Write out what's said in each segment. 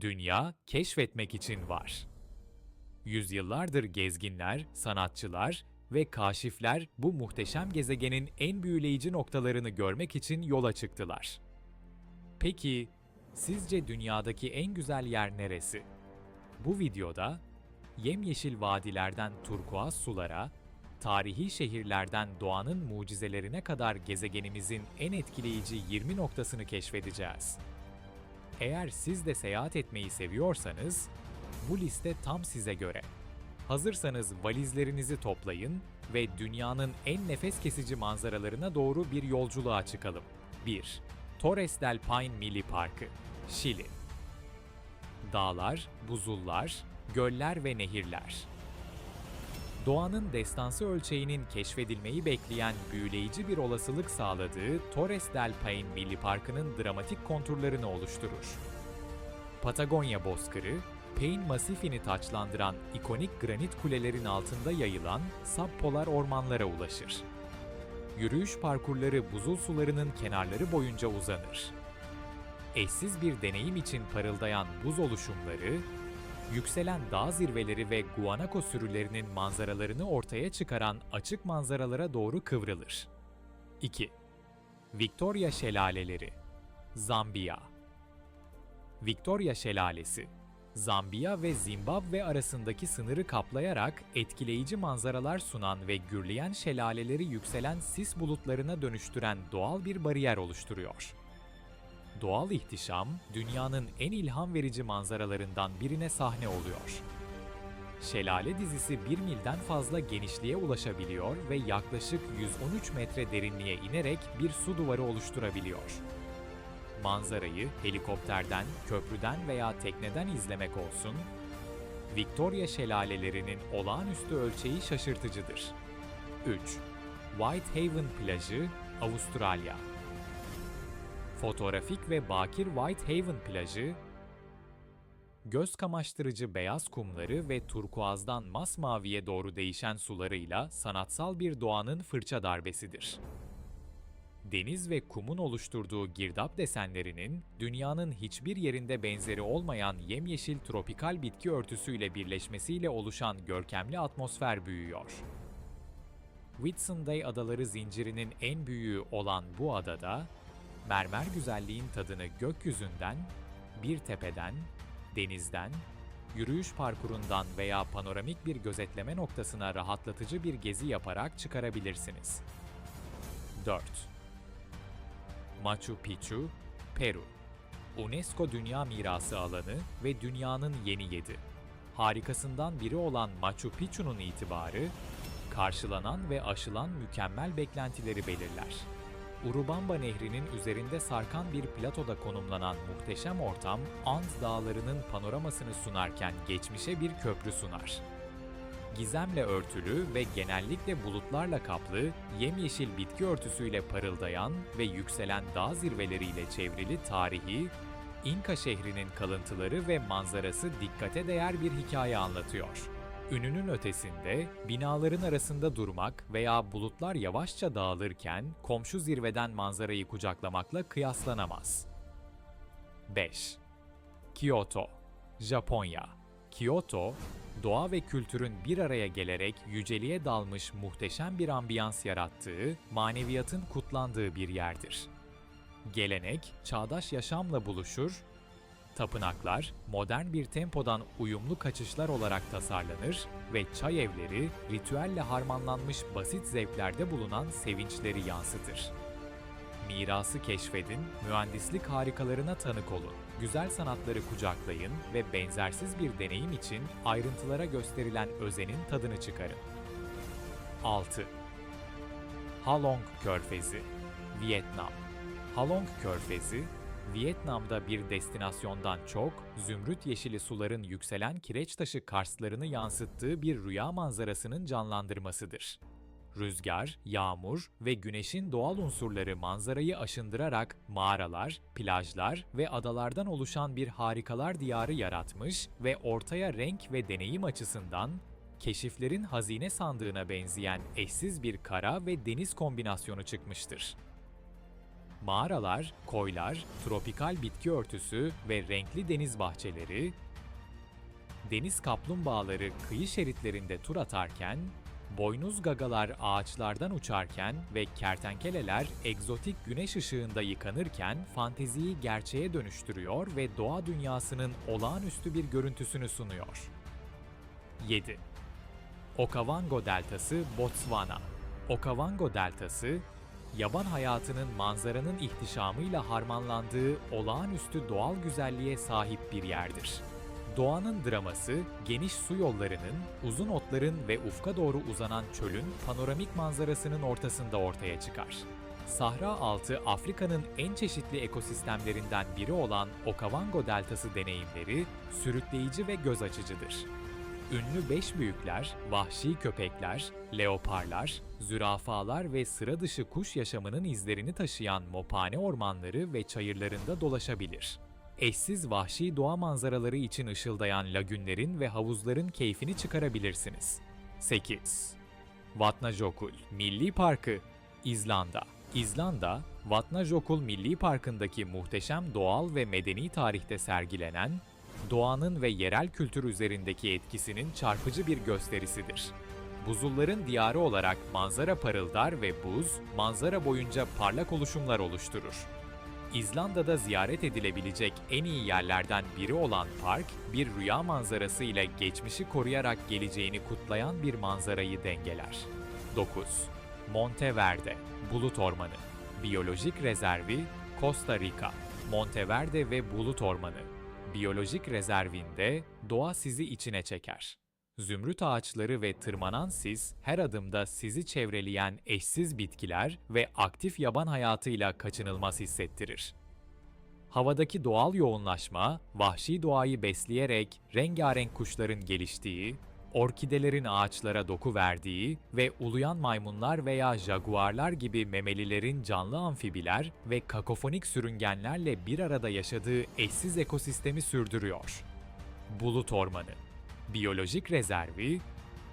Dünya keşfetmek için var. Yüzyıllardır gezginler, sanatçılar ve kaşifler bu muhteşem gezegenin en büyüleyici noktalarını görmek için yola çıktılar. Peki, sizce dünyadaki en güzel yer neresi? Bu videoda yemyeşil vadilerden turkuaz sulara, tarihi şehirlerden doğanın mucizelerine kadar gezegenimizin en etkileyici 20 noktasını keşfedeceğiz. Eğer siz de seyahat etmeyi seviyorsanız, bu liste tam size göre. Hazırsanız valizlerinizi toplayın ve dünyanın en nefes kesici manzaralarına doğru bir yolculuğa çıkalım. 1. Torres del Paine Milli Parkı, Şili. Dağlar, buzullar, göller ve nehirler. Doğanın destansı ölçeğinin keşfedilmeyi bekleyen büyüleyici bir olasılık sağladığı Torres del Paine Milli Parkı'nın dramatik konturlarını oluşturur. Patagonya bozkırı, Paine Masifini taçlandıran ikonik granit kulelerin altında yayılan subpolar ormanlara ulaşır. Yürüyüş parkurları buzul sularının kenarları boyunca uzanır. Eşsiz bir deneyim için parıldayan buz oluşumları, yükselen dağ zirveleri ve guanako sürülerinin manzaralarını ortaya çıkaran açık manzaralara doğru kıvrılır. 2. Victoria Şelaleleri Zambiya Victoria Şelalesi Zambiya ve Zimbabwe arasındaki sınırı kaplayarak etkileyici manzaralar sunan ve gürleyen şelaleleri yükselen sis bulutlarına dönüştüren doğal bir bariyer oluşturuyor. Doğal ihtişam, dünyanın en ilham verici manzaralarından birine sahne oluyor. Şelale dizisi 1 milden fazla genişliğe ulaşabiliyor ve yaklaşık 113 metre derinliğe inerek bir su duvarı oluşturabiliyor. Manzarayı helikopterden, köprüden veya tekneden izlemek olsun, Victoria şelalelerinin olağanüstü ölçeği şaşırtıcıdır. 3. Whitehaven Plajı, Avustralya Fotoğrafik ve bakir Whitehaven plajı, göz kamaştırıcı beyaz kumları ve turkuazdan masmaviye doğru değişen sularıyla sanatsal bir doğanın fırça darbesidir. Deniz ve kumun oluşturduğu girdap desenlerinin dünyanın hiçbir yerinde benzeri olmayan yemyeşil tropikal bitki örtüsüyle birleşmesiyle oluşan görkemli atmosfer büyüyor. Whitsunday Adaları zincirinin en büyüğü olan bu adada, mermer güzelliğin tadını gökyüzünden, bir tepeden, denizden, yürüyüş parkurundan veya panoramik bir gözetleme noktasına rahatlatıcı bir gezi yaparak çıkarabilirsiniz. 4. Machu Picchu, Peru UNESCO Dünya Mirası alanı ve dünyanın yeni yedi. Harikasından biri olan Machu Picchu'nun itibarı, karşılanan ve aşılan mükemmel beklentileri belirler. Urubamba Nehri'nin üzerinde sarkan bir platoda konumlanan muhteşem ortam, Ant Dağları'nın panoramasını sunarken geçmişe bir köprü sunar. Gizemle örtülü ve genellikle bulutlarla kaplı, yemyeşil bitki örtüsüyle parıldayan ve yükselen dağ zirveleriyle çevrili tarihi, İnka şehrinin kalıntıları ve manzarası dikkate değer bir hikaye anlatıyor. Ününün ötesinde, binaların arasında durmak veya bulutlar yavaşça dağılırken komşu zirveden manzarayı kucaklamakla kıyaslanamaz. 5. Kyoto, Japonya. Kyoto, doğa ve kültürün bir araya gelerek yüceliğe dalmış muhteşem bir ambiyans yarattığı, maneviyatın kutlandığı bir yerdir. Gelenek, çağdaş yaşamla buluşur Tapınaklar, modern bir tempodan uyumlu kaçışlar olarak tasarlanır ve çay evleri, ritüelle harmanlanmış basit zevklerde bulunan sevinçleri yansıtır. Mirası keşfedin, mühendislik harikalarına tanık olun, güzel sanatları kucaklayın ve benzersiz bir deneyim için ayrıntılara gösterilen özenin tadını çıkarın. 6. Halong Körfezi, Vietnam Halong Körfezi, Vietnam'da bir destinasyondan çok, zümrüt yeşili suların yükselen kireç taşı karslarını yansıttığı bir rüya manzarasının canlandırmasıdır. Rüzgar, yağmur ve güneşin doğal unsurları manzarayı aşındırarak mağaralar, plajlar ve adalardan oluşan bir harikalar diyarı yaratmış ve ortaya renk ve deneyim açısından keşiflerin hazine sandığına benzeyen eşsiz bir kara ve deniz kombinasyonu çıkmıştır. Mağaralar, koylar, tropikal bitki örtüsü ve renkli deniz bahçeleri, deniz kaplumbağaları kıyı şeritlerinde tur atarken, boynuz gagalar ağaçlardan uçarken ve kertenkeleler egzotik güneş ışığında yıkanırken fanteziyi gerçeğe dönüştürüyor ve doğa dünyasının olağanüstü bir görüntüsünü sunuyor. 7. Okavango Deltası, Botswana. Okavango Deltası, yaban hayatının manzaranın ihtişamıyla harmanlandığı olağanüstü doğal güzelliğe sahip bir yerdir. Doğanın draması, geniş su yollarının, uzun otların ve ufka doğru uzanan çölün panoramik manzarasının ortasında ortaya çıkar. Sahra altı Afrika'nın en çeşitli ekosistemlerinden biri olan Okavango Deltası deneyimleri sürükleyici ve göz açıcıdır. Ünlü beş büyükler, vahşi köpekler, leoparlar, zürafalar ve sıra dışı kuş yaşamının izlerini taşıyan mopane ormanları ve çayırlarında dolaşabilir. Eşsiz vahşi doğa manzaraları için ışıldayan lagünlerin ve havuzların keyfini çıkarabilirsiniz. 8. Vatnajökull Milli Parkı İzlanda İzlanda, Vatnajökull Milli Parkı'ndaki muhteşem doğal ve medeni tarihte sergilenen, doğanın ve yerel kültür üzerindeki etkisinin çarpıcı bir gösterisidir. Buzulların diyarı olarak manzara parıldar ve buz, manzara boyunca parlak oluşumlar oluşturur. İzlanda'da ziyaret edilebilecek en iyi yerlerden biri olan park, bir rüya manzarası ile geçmişi koruyarak geleceğini kutlayan bir manzarayı dengeler. 9. Monteverde, Bulut Ormanı Biyolojik Rezervi, Costa Rica Monteverde ve Bulut Ormanı Biyolojik rezervinde doğa sizi içine çeker. Zümrüt ağaçları ve tırmanan sis her adımda sizi çevreleyen eşsiz bitkiler ve aktif yaban hayatıyla kaçınılmaz hissettirir. Havadaki doğal yoğunlaşma, vahşi doğayı besleyerek rengarenk kuşların geliştiği, orkidelerin ağaçlara doku verdiği ve uluyan maymunlar veya jaguarlar gibi memelilerin canlı amfibiler ve kakofonik sürüngenlerle bir arada yaşadığı eşsiz ekosistemi sürdürüyor. Bulut Ormanı Biyolojik rezervi,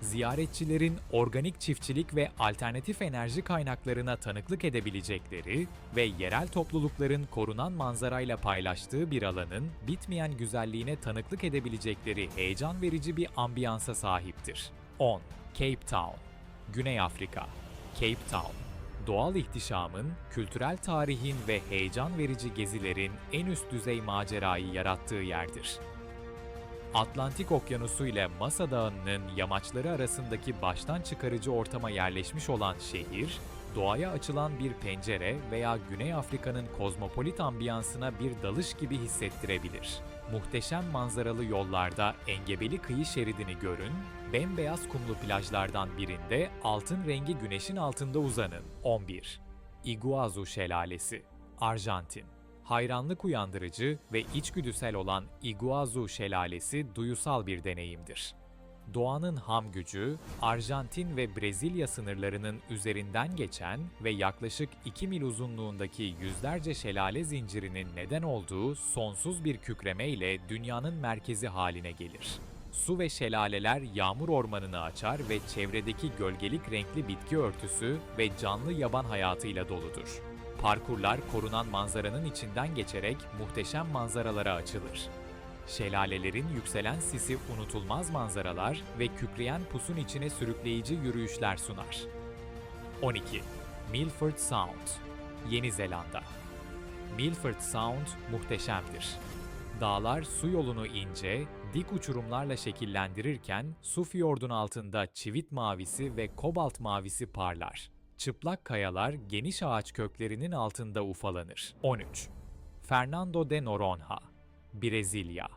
ziyaretçilerin organik çiftçilik ve alternatif enerji kaynaklarına tanıklık edebilecekleri ve yerel toplulukların korunan manzarayla paylaştığı bir alanın bitmeyen güzelliğine tanıklık edebilecekleri heyecan verici bir ambiyansa sahiptir. 10. Cape Town Güney Afrika Cape Town Doğal ihtişamın, kültürel tarihin ve heyecan verici gezilerin en üst düzey macerayı yarattığı yerdir. Atlantik Okyanusu ile Masa Dağı'nın yamaçları arasındaki baştan çıkarıcı ortama yerleşmiş olan şehir, doğaya açılan bir pencere veya Güney Afrika'nın kozmopolit ambiyansına bir dalış gibi hissettirebilir. Muhteşem manzaralı yollarda engebeli kıyı şeridini görün, bembeyaz kumlu plajlardan birinde altın rengi güneşin altında uzanın. 11. Iguazu Şelalesi Arjantin hayranlık uyandırıcı ve içgüdüsel olan Iguazu Şelalesi duyusal bir deneyimdir. Doğanın ham gücü, Arjantin ve Brezilya sınırlarının üzerinden geçen ve yaklaşık 2 mil uzunluğundaki yüzlerce şelale zincirinin neden olduğu sonsuz bir kükreme ile dünyanın merkezi haline gelir. Su ve şelaleler yağmur ormanını açar ve çevredeki gölgelik renkli bitki örtüsü ve canlı yaban hayatıyla doludur. Parkurlar korunan manzaranın içinden geçerek muhteşem manzaralara açılır. Şelalelerin yükselen sisi unutulmaz manzaralar ve kükreyen pusun içine sürükleyici yürüyüşler sunar. 12. Milford Sound Yeni Zelanda Milford Sound muhteşemdir. Dağlar su yolunu ince, dik uçurumlarla şekillendirirken su fiyordun altında çivit mavisi ve kobalt mavisi parlar. Çıplak kayalar geniş ağaç köklerinin altında ufalanır. 13. Fernando de Noronha Brezilya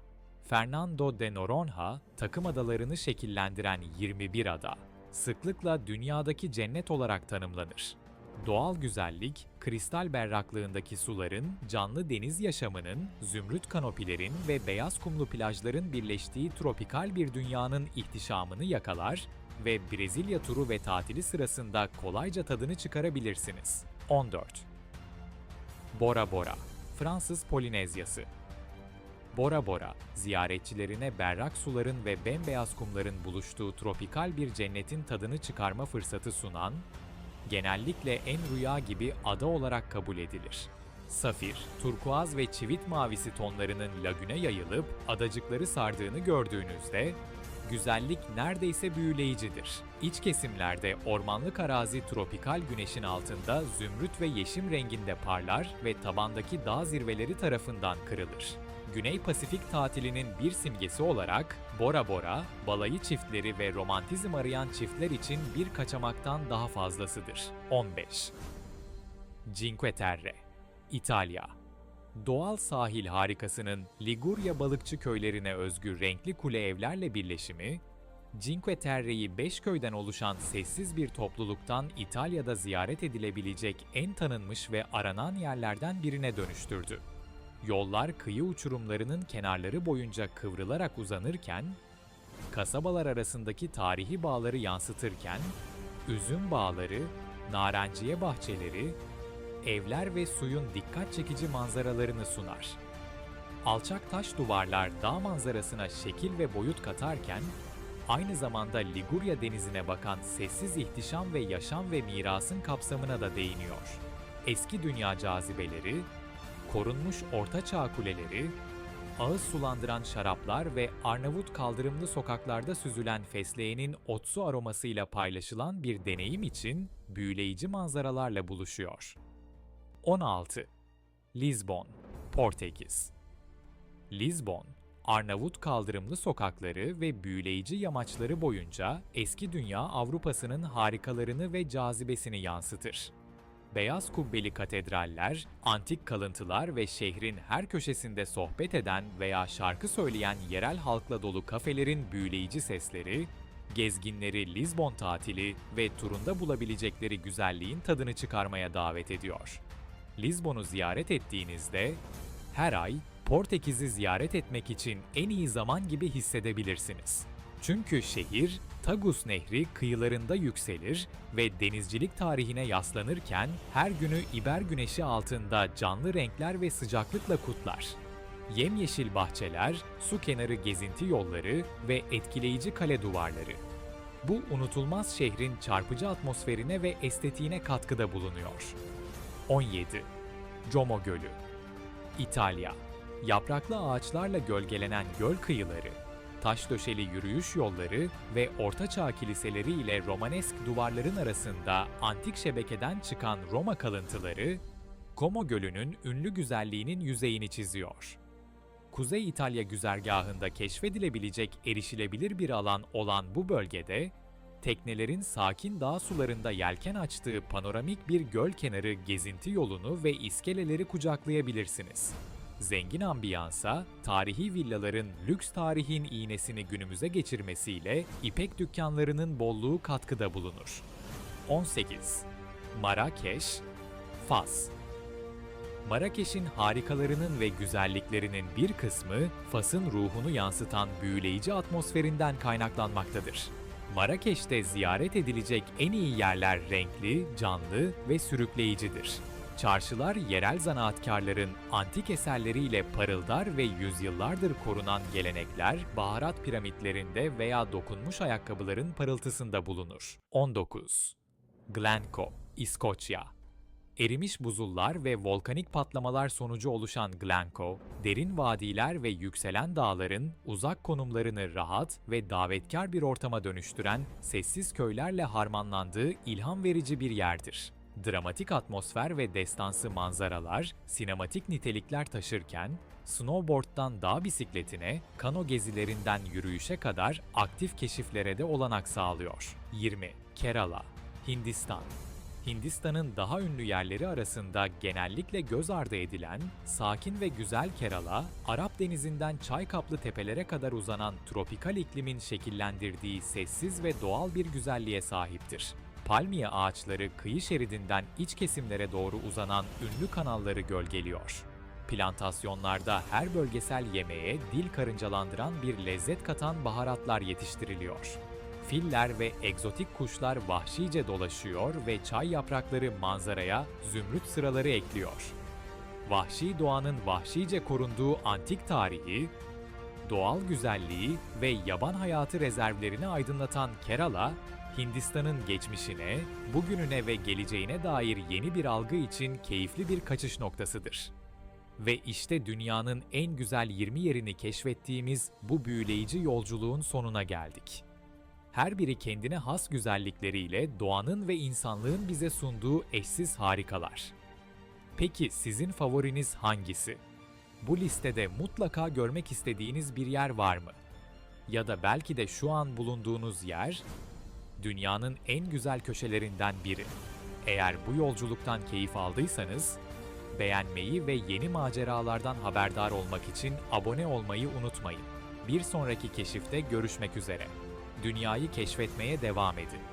Fernando de Noronha, takım adalarını şekillendiren 21 ada. Sıklıkla dünyadaki cennet olarak tanımlanır. Doğal güzellik, kristal berraklığındaki suların, canlı deniz yaşamının, zümrüt kanopilerin ve beyaz kumlu plajların birleştiği tropikal bir dünyanın ihtişamını yakalar ve Brezilya turu ve tatili sırasında kolayca tadını çıkarabilirsiniz. 14. Bora Bora Fransız Polinezyası Bora Bora, ziyaretçilerine berrak suların ve bembeyaz kumların buluştuğu tropikal bir cennetin tadını çıkarma fırsatı sunan, genellikle en rüya gibi ada olarak kabul edilir. Safir, turkuaz ve çivit mavisi tonlarının lagüne yayılıp adacıkları sardığını gördüğünüzde güzellik neredeyse büyüleyicidir. İç kesimlerde ormanlık arazi tropikal güneşin altında zümrüt ve yeşim renginde parlar ve tabandaki dağ zirveleri tarafından kırılır. Güney Pasifik tatilinin bir simgesi olarak Bora Bora, balayı çiftleri ve romantizm arayan çiftler için bir kaçamaktan daha fazlasıdır. 15. Cinque Terre, İtalya. Doğal sahil harikasının Liguria balıkçı köylerine özgü renkli kule evlerle birleşimi, Cinque Terre'yi 5 köyden oluşan sessiz bir topluluktan İtalya'da ziyaret edilebilecek en tanınmış ve aranan yerlerden birine dönüştürdü. Yollar kıyı uçurumlarının kenarları boyunca kıvrılarak uzanırken, kasabalar arasındaki tarihi bağları yansıtırken, üzüm bağları, narenciye bahçeleri, evler ve suyun dikkat çekici manzaralarını sunar. Alçak taş duvarlar dağ manzarasına şekil ve boyut katarken, aynı zamanda Liguria denizine bakan sessiz ihtişam ve yaşam ve mirasın kapsamına da değiniyor. Eski dünya cazibeleri, korunmuş ortaçağ kuleleri, ağız sulandıran şaraplar ve Arnavut kaldırımlı sokaklarda süzülen fesleğenin otsu aromasıyla paylaşılan bir deneyim için büyüleyici manzaralarla buluşuyor. 16. Lisbon, Portekiz Lisbon, Arnavut kaldırımlı sokakları ve büyüleyici yamaçları boyunca eski dünya Avrupa'sının harikalarını ve cazibesini yansıtır. Beyaz kubbeli katedraller, antik kalıntılar ve şehrin her köşesinde sohbet eden veya şarkı söyleyen yerel halkla dolu kafelerin büyüleyici sesleri, gezginleri Lisbon tatili ve turunda bulabilecekleri güzelliğin tadını çıkarmaya davet ediyor. Lisbon'u ziyaret ettiğinizde her ay Portekiz'i ziyaret etmek için en iyi zaman gibi hissedebilirsiniz. Çünkü şehir Tagus Nehri kıyılarında yükselir ve denizcilik tarihine yaslanırken her günü İber güneşi altında canlı renkler ve sıcaklıkla kutlar. Yemyeşil bahçeler, su kenarı gezinti yolları ve etkileyici kale duvarları. Bu unutulmaz şehrin çarpıcı atmosferine ve estetiğine katkıda bulunuyor. 17. Como Gölü İtalya Yapraklı ağaçlarla gölgelenen göl kıyıları, taş döşeli yürüyüş yolları ve ortaçağ kiliseleri ile romanesk duvarların arasında antik şebekeden çıkan Roma kalıntıları, Como Gölü'nün ünlü güzelliğinin yüzeyini çiziyor. Kuzey İtalya güzergahında keşfedilebilecek erişilebilir bir alan olan bu bölgede, teknelerin sakin dağ sularında yelken açtığı panoramik bir göl kenarı gezinti yolunu ve iskeleleri kucaklayabilirsiniz. Zengin ambiyansa, tarihi villaların lüks tarihin iğnesini günümüze geçirmesiyle ipek dükkanlarının bolluğu katkıda bulunur. 18. Marrakeş, Fas Marrakeş'in harikalarının ve güzelliklerinin bir kısmı Fas'ın ruhunu yansıtan büyüleyici atmosferinden kaynaklanmaktadır. Marrakeş'te ziyaret edilecek en iyi yerler renkli, canlı ve sürükleyicidir. Çarşılar yerel zanaatkarların antik eserleriyle parıldar ve yüzyıllardır korunan gelenekler baharat piramitlerinde veya dokunmuş ayakkabıların parıltısında bulunur. 19. Glencoe, İskoçya Erimiş buzullar ve volkanik patlamalar sonucu oluşan Glencoe, derin vadiler ve yükselen dağların uzak konumlarını rahat ve davetkar bir ortama dönüştüren sessiz köylerle harmanlandığı ilham verici bir yerdir. Dramatik atmosfer ve destansı manzaralar, sinematik nitelikler taşırken, snowboard'dan dağ bisikletine, kano gezilerinden yürüyüşe kadar aktif keşiflere de olanak sağlıyor. 20. Kerala, Hindistan Hindistan'ın daha ünlü yerleri arasında genellikle göz ardı edilen, sakin ve güzel Kerala, Arap denizinden çay kaplı tepelere kadar uzanan tropikal iklimin şekillendirdiği sessiz ve doğal bir güzelliğe sahiptir. Palmiye ağaçları kıyı şeridinden iç kesimlere doğru uzanan ünlü kanalları gölgeliyor. Plantasyonlarda her bölgesel yemeğe dil karıncalandıran bir lezzet katan baharatlar yetiştiriliyor. Filler ve egzotik kuşlar vahşice dolaşıyor ve çay yaprakları manzaraya zümrüt sıraları ekliyor. Vahşi doğanın vahşice korunduğu antik tarihi, doğal güzelliği ve yaban hayatı rezervlerini aydınlatan Kerala, Hindistan'ın geçmişine, bugününe ve geleceğine dair yeni bir algı için keyifli bir kaçış noktasıdır. Ve işte dünyanın en güzel 20 yerini keşfettiğimiz bu büyüleyici yolculuğun sonuna geldik. Her biri kendine has güzellikleriyle doğanın ve insanlığın bize sunduğu eşsiz harikalar. Peki sizin favoriniz hangisi? Bu listede mutlaka görmek istediğiniz bir yer var mı? Ya da belki de şu an bulunduğunuz yer dünyanın en güzel köşelerinden biri. Eğer bu yolculuktan keyif aldıysanız, beğenmeyi ve yeni maceralardan haberdar olmak için abone olmayı unutmayın. Bir sonraki keşifte görüşmek üzere. Dünyayı keşfetmeye devam edin.